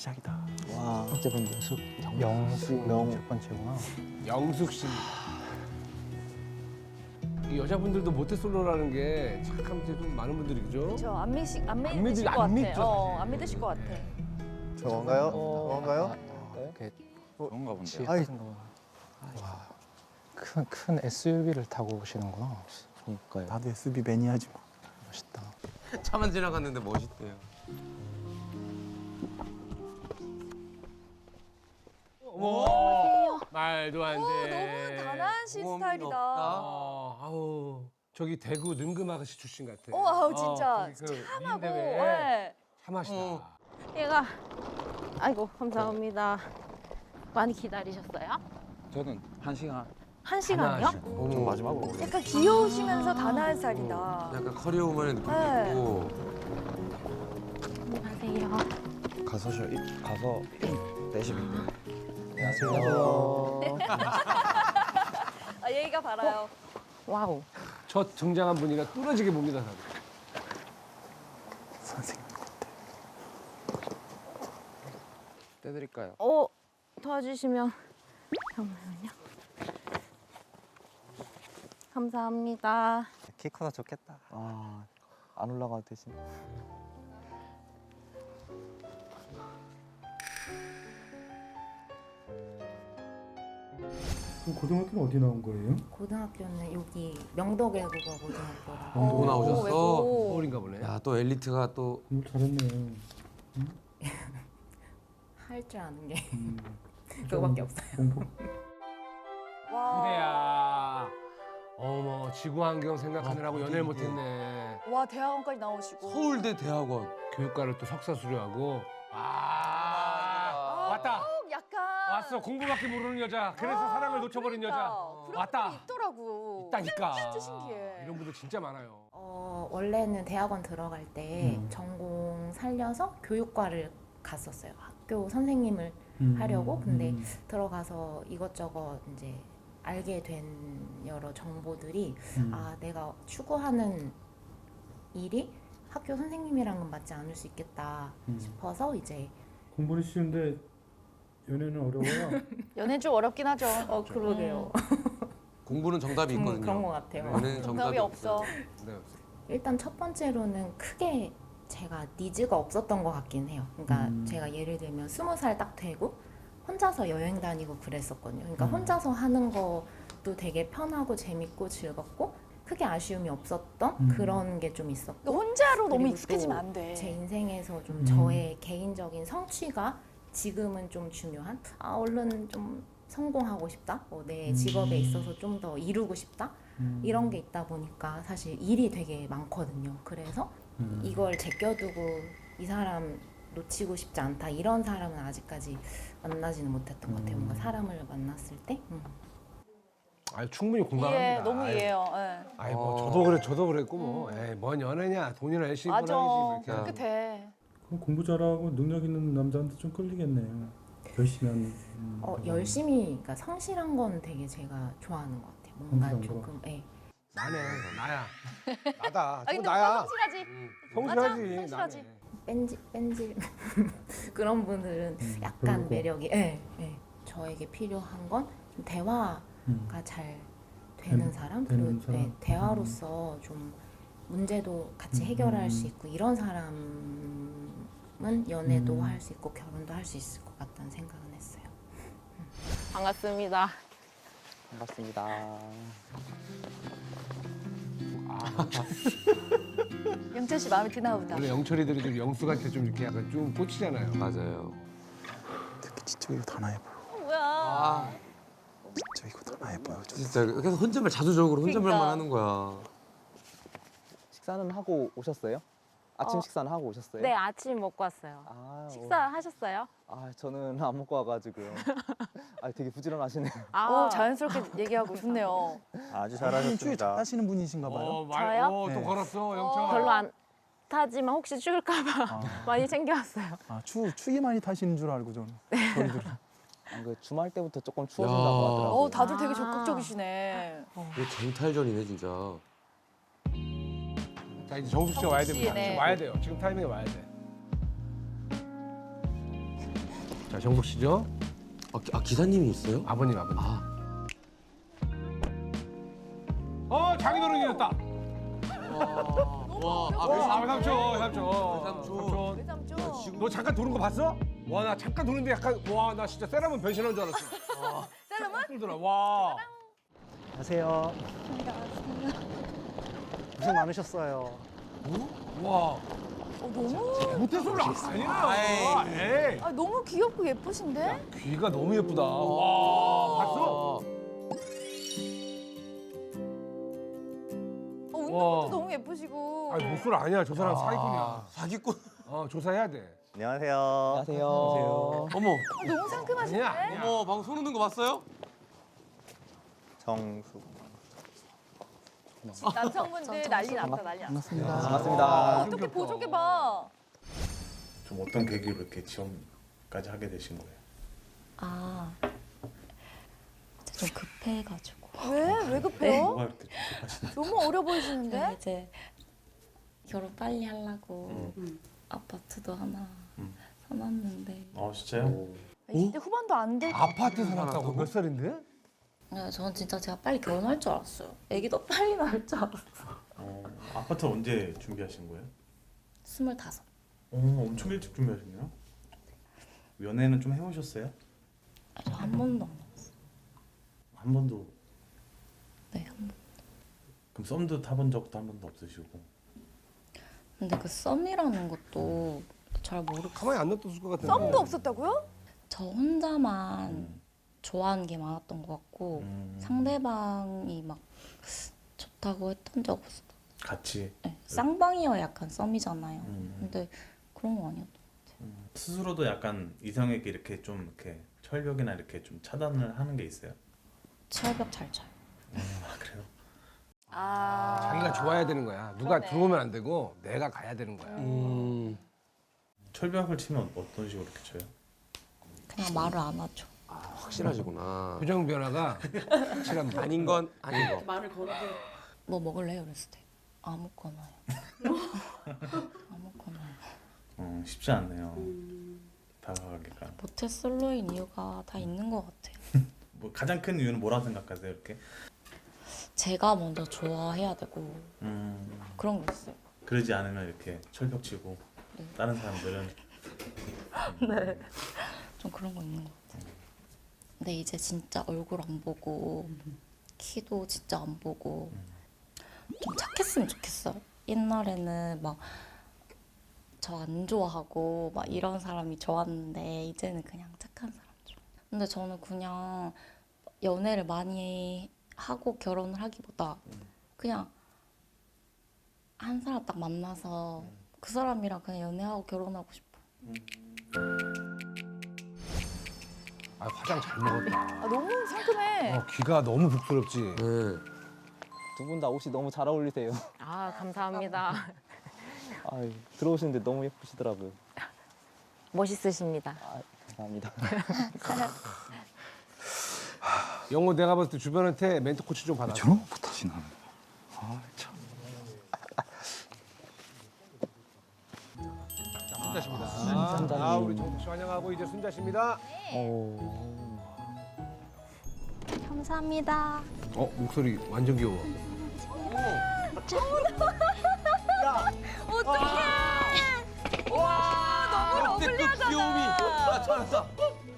시작이다. 와. 첫 번째 분 영숙 영수 명- 첫 번째구나. 영숙 씨. 이 여자분들도 모태솔로라는 게참좀 많은 분들이 그죠? 저안 믿으시 안안 믿으실 믿으- 것 안 같아. 믿죠, 어. 안 믿으실 것 같아. 저건가요? 어. 저건가요? 이렇게 그런가 본데요. 아이. 큰, 큰 SUV를 타고 오시는구나. 그러니까요. 나도 SUV 매니아지 뭐. 멋있다. 차만 지나갔는데 멋있대요. 어머, 말도 안 오, 돼. 너무 단아한 씨 모험이 스타일이다. 어, 아우 저기 대구 능금 아가씨 출신 같아. 어, 아우, 진짜 저기 그 참하고. 미인대회 네. 참하시다. 어. 얘가 아이고 감사합니다. 많이 기다리셨어요? 저는 한 시간. 한 시간이요? 어머. 마지막으로. 약간 귀여우시면서 단아한 스타일이다. 약간 커리어 우먼의 느낌도 네. 있고 안녕하세요. 가서 저 가서 내십인데. 안녕하세요. 아, 얘기가 바라요. 와우. 첫 등장한 분이가 뚫어지게 봅니다. 다들. 선생님 같아. 떼드릴까요? 어 도와주시면 잠깐만요. 감사합니다. 키 커서 좋겠다. 아, 안 올라가도 되지. 고등학교는 어디 나온 거예요? 고등학교는 여기 명덕외 국어 고등학교라고. 보고 오, 나오셨어? 서울인가 보네. 야 또 엘리트가 또 공부 잘했네요. 할 줄 아는 게 음. 그거밖에 없어요. 공부 와. 그래야. 어머 지구 환경 생각하느라고 연애를 못했네. 와, 대학원까지 나오시고. 서울대 대학원. 교육과를 또 석사 수료하고. 아, 왔다. 왔어 공부밖에 모르는 여자. 그래서 아, 사랑을 놓쳐버린 그러니까. 여자. 그런 왔다. 분이 있더라고. 있다니까. 진짜 신기해. 이런 분들 진짜 많아요. 어, 원래는 대학원 들어갈 때 음. 전공 살려서 교육과를 갔었어요. 학교 선생님을 음, 하려고? 근데 음, 들어가서 이것저것 이제 알게 된 여러 정보들이 음. 아 내가 추구하는 일이 학교 선생님이랑은 맞지 않을 수 있겠다 음. 싶어서 이제 공부는 쉬운데 연애는 어려워요. 연애 좀 어렵긴 하죠. 어 그러게요. 공부는 정답이 음, 있거든요. 그런 것 같아요. 연애는 정답이 없어. 네. 일단 첫 번째로는 크게 제가 니즈가 없었던 것 같긴 해요. 그러니까 음. 제가 예를 들면 스무 살 딱 되고 혼자서 여행 다니고 그랬었거든요. 그러니까 음. 혼자서 하는 것도 되게 편하고 재밌고 즐겁고 크게 아쉬움이 없었던 음. 그런 게 좀 있었고 너 혼자로 너무 익숙해지면 또안 돼. 제 인생에서 좀 음. 저의 개인적인 성취가 지금은 좀 중요한 아 얼른 좀 성공하고 싶다 뭐내 음. 직업에 있어서 좀 더 이루고 싶다 음. 이런 게 있다 보니까 사실 일이 되게 많거든요 그래서 음. 이걸 제껴두고 이 사람 놓치고 싶지 않다 이런 사람은 아직까지 만나지는 못했던 것 같아요 뭔가 음. 사람을 만났을 때 음. 아 충분히 공감합니다. 이해, 너무 아이, 이해요. 예. 아이 뭐 어. 저도 그래 저도 그랬고 뭐. 에이, 뭔 연애냐 돈이나 열심히 맞아. 벌어야지 뭐 이렇게. 그렇게 돼. 공부 잘하고 능력 있는 남자한테 좀 끌리겠네요. 열심히 하는. 음, 어. 열심히 그러니까 성실한 건 되게 제가 좋아하는 것 같아요 뭔가 성실한 거. 조금 예. 나네 나야. 나다. 아저 근데 나야. 성실하지. 음, 맞아, 성실하지. 성실하지. 나네. 뺀질 뺀질 그런 분들은 음, 약간 그러고. 매력이 예, 예. 저에게 필요한 건좀 대화가 음. 잘 되는 사람 되는 그리고 사람. 예, 대화로서 좀 문제도 같이 음, 해결할 음. 수 있고 이런 사람은 연애도 음. 할수 있고 결혼도 할 수 있을 것 같다는 생각은 했어요. 반갑습니다. 반갑습니다. 영철 씨 마음에 드나 보다. 원래 영철이들이 좀 영수한테 좀 이렇게 약간 좀 꽂히잖아요. 맞아요. 특히 지쳐 이거 다 나해 보여. 뭐야? 아 진짜 이거 다 나해 보여. 저 진짜 계속 혼잣말 자주적으로 혼잣말만 그러니까. 하는 거야. 식사는 하고 오셨어요? 아침 어. 식사는 하고 오셨어요? 네 아침 먹고 왔어요. 아, 식사하셨어요? 오. 아, 저는 안 먹고 와가지고요. 아, 되게 부지런하시네요. 아 오, 자연스럽게 얘기하고 좋네요. 아주 추위 잘 잘하셨습니다. 타시는 분이신가 봐요. 어, 말, 저요? 어, 또 네. 걸었어 영철. 별로 안 타지만 혹시 추울까 봐 아, 많이 챙겨왔어요. 아, 추 추위 많이 타시는 줄 알고 저는. 저희들은. 아, 그 주말 때부터 조금 추워진다고 야. 하더라고요. 어, 다들 되게 아. 적극적이시네. 이거 쟁탈전이네 진짜. 자 이제 정숙 씨가 와야 정숙 됩니다. 씨네. 지금 와야 돼요. 지금 타이밍에 와야 돼. 자 정숙 씨죠? 아, 기- 아 기사님이 있어요? 아버님 아버님. 아 어 장인 어른이었다. 와, 아, 아 삼촌 삼촌 삼촌. 외삼촌. 너 잠깐 도는 거 봤어? 와 나 잠깐 도는데 약간 와 나 진짜 세라면 변신한 줄 알았어. 셀럽은? 뚫더라. 와. 안녕하세요. 고생 많으셨어요. 와. 어, 너무 모태솔로 아니야. 에이. 아, 너무 귀엽고 예쁘신데? 귀가 너무 예쁘다. 와 봤어? 어, 웃는 와. 것도 너무 예쁘시고. 아니 목소리 아니야. 저 사람 사기꾼이야. 사기꾼. 어 조사해야 돼. 안녕하세요. 안녕하세요. 어머, 어, 너무 상큼하신데? 아니야. 아니야. 어머, 방금 손 흔든 거 봤어요? 정수. 남성분들 난리 났다, 난리 났다. 반갑습니다. 반갑습니다. 어떻게 보조개 봐. 좀 어떤 계기로 이렇게 지원까지 하게 되신 거예요? 아 좀 급해가지고 왜? 왜 급해요? 뭐가 이렇게 좀 급하신 너무 어려 네, 보이시는데? 이제 결혼 빨리 하려고 아파트도 하나 음. 사놨는데 아 진짜요? 20대 후반도 안 될. 아파트 살았다고 몇 살인데? 네, 저는 진짜 제가 빨리 결혼할 줄 알았어요. 애기도 빨리 낳을 줄 알았어. 어, 아파트 언제 준비하신 거예요? 스물다섯. 어, 엄청 일찍 준비하셨네요. 연애는 좀 해보셨어요? 저한 번도 안 해봤어요. 한 번도 네, 한 번. 그럼 썸도 타본 적도 한 번도 없으시고 근데 그 썸이라는 것도 잘 모르고 가만히 안 놔뒀을 것 같은데. 썸도 없었다고요? 저 혼자만 음. 좋아하는 게 많았던 것 같고 음. 상대방이 막 좋다고 했던 적 없어요. 같이 네, 쌍방이어야 약간 썸이잖아요. 음. 근데 그런 거 아니었던 음. 스스로도 약간 이성에게 이렇게 좀 이렇게 철벽이나 이렇게 좀 차단을 하는 게 있어요? 철벽 잘 쳐요. 아 그래요? 아. 자기가 좋아야 되는 거야. 누가 그러네. 들어오면 안 되고 내가 가야 되는 거야. 음. 철벽을 치면 어떤 식으로 이렇게 쳐요? 그냥 말을 안 하죠. 아, 확실하시구나. 표정 변화가 확실한 아닌 건 아닌 거. 뭐 먹을래요? 그랬을 때 아무거나요. 아무거나요. 어, 쉽지 않네요. 다가가기가. 모태 솔로인 이유가 다 있는 것 같아요. 뭐 가장 큰 이유는 뭐라 생각하세요? 이렇게? 제가 먼저 좋아해야 되고 음, 그런 게 있어요. 그러지 않으면 이렇게 철벽 치고 네. 다른 사람들은 좀 그런 거 있는 것 같아요. 근데 이제 진짜 얼굴 안 보고 키도 진짜 안 보고 좀 착했으면 좋겠어요. 옛날에는 막 저 안 좋아하고 막 이런 사람이 좋았는데 이제는 그냥 착한 사람 좋아. 근데 저는 그냥 연애를 많이 하고 결혼을 하기보다 그냥 한 사람 딱 만나서 그 사람이랑 그냥 연애하고 결혼하고 싶어. 아 화장 잘 먹었다. 아, 너무 상큼해. 어, 귀가 너무 북스럽지. 네. 두분 다 옷이 너무 잘 어울리세요. 아 감사합니다. 아, 들어오시는데 너무 예쁘시더라고요. 멋있으십니다. 아, 감사합니다. 영호 내가 봤을 때 주변한테 멘트 코치 좀 받아. 저런 거 못하시나? 하고 이제 순자십니다. 오. 감사합니다. 어 목소리 완전 귀여워. 역대급 귀요미. 아, 잘한다.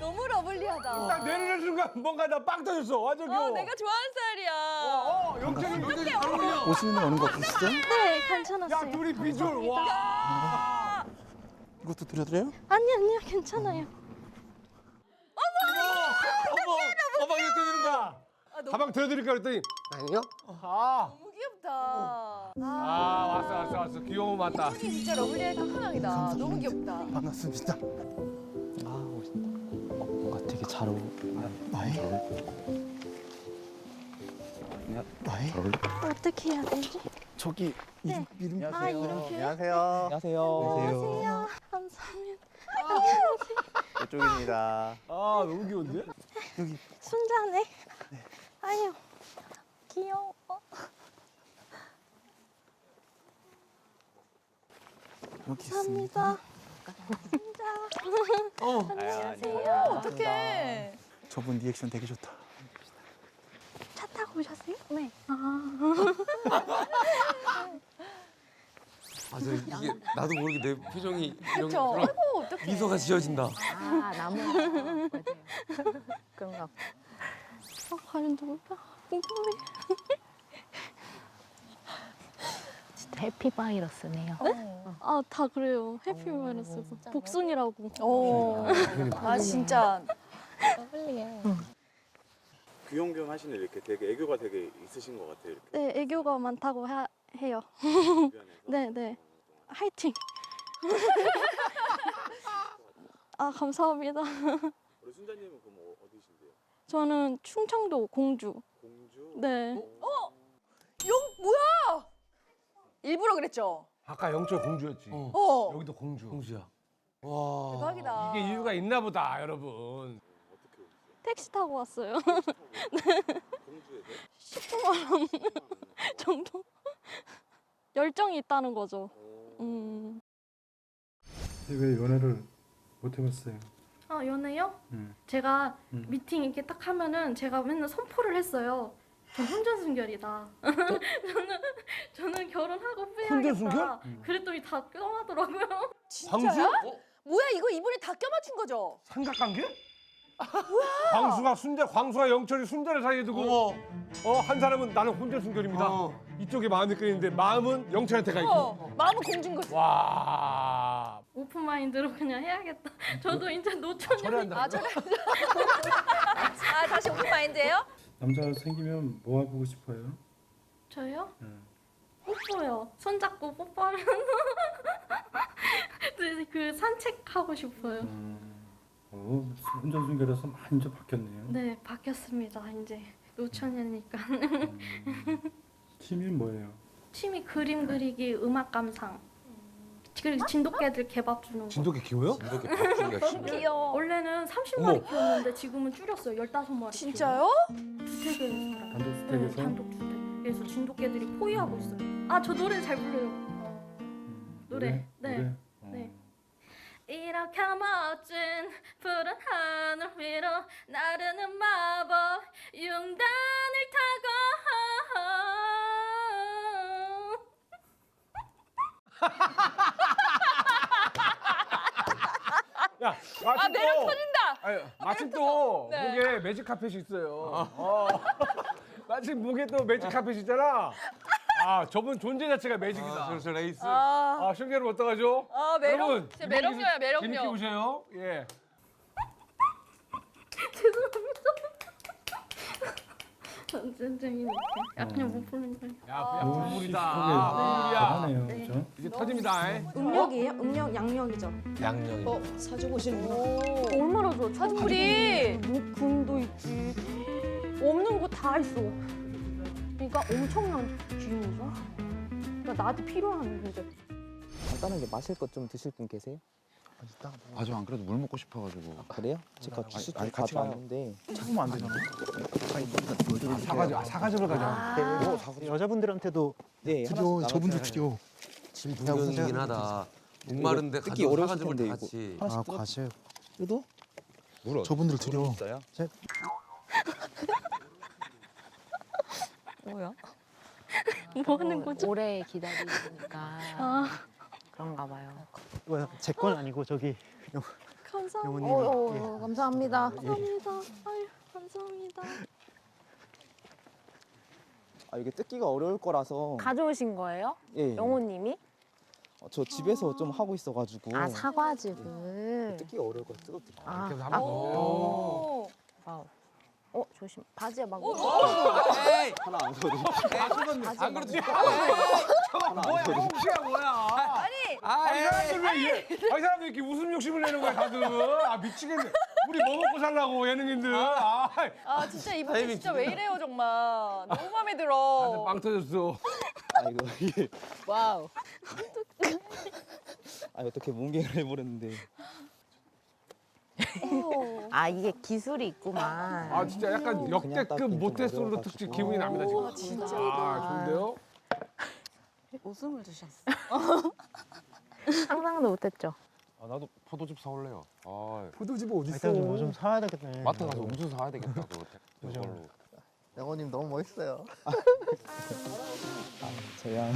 너무 러블리하다. 딱 내리는 순간 뭔가 나 빵 터졌어. 완전 귀여워. 어, 내가 좋아하는 스타일이야. 어, 영철이 어울려. 오시는 데 오는 거 없으시죠? 네야 괜찮았어요. 둘이 비주얼 와. 이것도 드려드려요? 아니 아니요 괜찮아요. 어머, 어머 이렇게 되는 거야. 가방 들어드릴까 그랬더니 아니요. 아, 너무 귀엽다. 아, 아 왔어 왔어 왔어 귀여워 맞다. 이분이 진짜 러블리하니까 편하이다. 너무 귀엽다. 반갑습니다. 아, 멋있다. 어, 뭔가 되게 잘 어울려. 나이? 나이? 어떻게 해야 되지? 저기 이름 이름 아 이렇게. 안녕하세요. 안녕하세요. 안녕하세요. 이쪽입니다. 아 너무 귀여운데? 순자네. 아유 귀여워. 여기 있습니다. 감사합니다. 어, 어떡해. 저분 리액션 되게 좋다. 차 타고 오셨어요? 네. 아, 저 이게 나도 모르게 내 표정이 이런 그쵸? 그런 아이고, 어떡해. 미소가 지어진다. 아 나무. 그런가. 어, 과연 누굴까? 궁금해. 진짜 해피 바이러스네요. 아, 다 그래요. 해피 바이러스고. 복순이라고. 어. 아, 진짜. 러블리해. 귀염귀염 하시는 이렇게 되게 애교가 되게 있으신 것 같아요. 이렇게 네, 애교가 많다고 하, 해요. 주변에서. 네, 네. 화이팅. 아, 감사합니다. 우리 순자님은 그럼 어- 어디신데요? 저는 충청도 공주. 공주? 네. 용, 뭐야? 일부러 그랬죠? 아까 영철 공주였지. 어. 여기도 공주. 공주야. 와. 대박이다. 이게 이유가 있나 보다, 여러분. 어떻게 오셨어요? 택시 타고 왔어요. 공주에서? 10분 원 정도? 열정이 있다는 거죠. 어. 음. 왜 연애를 못 해봤어요? 아, 연애요? 음. 제가 음. 미팅 이렇게 딱 하면은 제가 맨날 선포를 했어요. 전 혼전 순결이다. 저는 저는 결혼하고 후회하겠다. 혼전순결? 그랬더니 다 껴하더라고요. 진짜야? 뭐야, 이거 이번에 다 껴맞춘 거죠? 삼각관계? 광수가 순자, 광수가 영철이 순자를 사이에 두고 어한 사람은 나는 혼자 순결입니다. 이쪽에 마음이 끌리는데 마음은 영철한테 가 있고. 어. 마음은 공주인 거지. 와. 오픈 마인드로 그냥 해야겠다. 저도 이제. 철회한다. 아, 저래. 아, 다시 오픈 마인드예요? 남자 생기면 뭐 해보고 싶어요? 저요? 음. 뽀뽀요. 손잡고 뽀뽀하면서 그- 그 산책하고 싶어요. 음. 어, 혼전 순결에서 많이 좀 바뀌었네요. 네, 바뀌었습니다. 이제 노처녀니까. 음. 취미는 뭐예요? 취미 그림 그리기, 음악 감상. 그리고 진돗개들 개밥 주는 거. 진돗개 키워요? 이렇게 박준이가 너무 귀여워. 원래는 30마리 어머. 키웠는데 지금은 줄였어요. 15마리. 진짜요? 주택에 살아요. 단독 네, 주택에서? 단독 주택. 그래서 진돗개들이 포위하고 있어요. 아, 저 노래 잘 불러요. 음, 노래. 네. 노래? 어. 네. 이렇게 멋진 나르는 마법 융단을 타고 야, 마침 아, 매력 또- 터진다. 아니, 마침 또 네. 목에 매직 카펫이 있어요. 어. 마침 목에 또 매직 카펫이 있잖아. 아, 저분 존재 자체가 매직이다. 저, 저 레이스. 아, 아, 신기하면 어떡하죠? 아 매력, 여러분, 진짜 매력녀야, 재밌게 매력녀. 보세요. 예. 선생님이 약간 못 부르는 거예요. 야, 오, 그냥 국물이다. 씩씩하게 아, 잘하네요, 네. 그죠? 이제 터집니다. 에? 음력이에요? 음력 양력이죠. 양념이. 어, 사주고 오시는구나. 얼마나 좋아. 선물이. 목금도 있지. 없는 거 다 있어. 그러니까 엄청난 주인이죠. 그러니까 나한테 필요한 문제. 간단하게 마실 것 좀 드실 분 계세요? 아, 저 안 그래도 물 먹고 싶어가지고. 그래요? 제가 주실 아니, 줄 같이. 가져왔는데 참으면 안 되잖아. 사가지, 아, 사가지로 가자. 여자분들한테도 네 드려, 하나씩 저분도 나눠서 드려. 지금 분명이긴 하다. 목마른데 뜯기 가져온 어려우실 사가지고 텐데, 같이. 하나씩 아, 뜯어- 과실. 뜯어? 물어. 저분들 드려. 있어요? 뭐야? 뭐 하는 거죠? 오래 기다리니까 아, 그런가 봐요. 제 건 아니고 저기 감사합니다. 영호님. 어, 감사합니다. 감사합니다. 아유, 감사합니다. 아 이게 뜯기가 어려울 거라서 가져오신 거예요? 예. 영호님이? 어, 저 집에서 좀 하고 있어가지고 아 사과즙을. 뜯기가 어려울 거라 뜯어드릴게요. 아, 이렇게 아, 한번. 오. 와우. 어 조심. 바지에 막. 에이, 하나 안 서드릴게요. 안 그래도 하나 안 뭐야, 서드릴게요. 혹시야 뭐야. 아니, 아, 이 사람들 왜 이래? 아, 이 사람들 이렇게 웃음 욕심을 내는 거야, 다들. 아, 미치겠네. 우리 뭐 먹고 살라고, 예능인들. 아, 아 진짜 이분 진짜 왜 이래요 정말. 너무 마음에 다들 들어. 빵 터졌어. 아 이거 이게 와우. 아 어떻게 뭉개를 해버렸는데 아 이게 기술이 있구만. 아, 진짜 약간 역대급 모태솔로. 특집 기분이 납니다, 지금. 아, 진짜. 아, 좋은데요? 웃음을 주셨어. 상상도 못했죠. 아, 나도 포도즙 사올래요. 아, 포도집 어디 있어? 뭐 일단 뭐좀 사야 되겠네. 마트 가서 음수 사야 되겠다. 너 이걸로. 영호님 너무 멋있어요. 아, 제가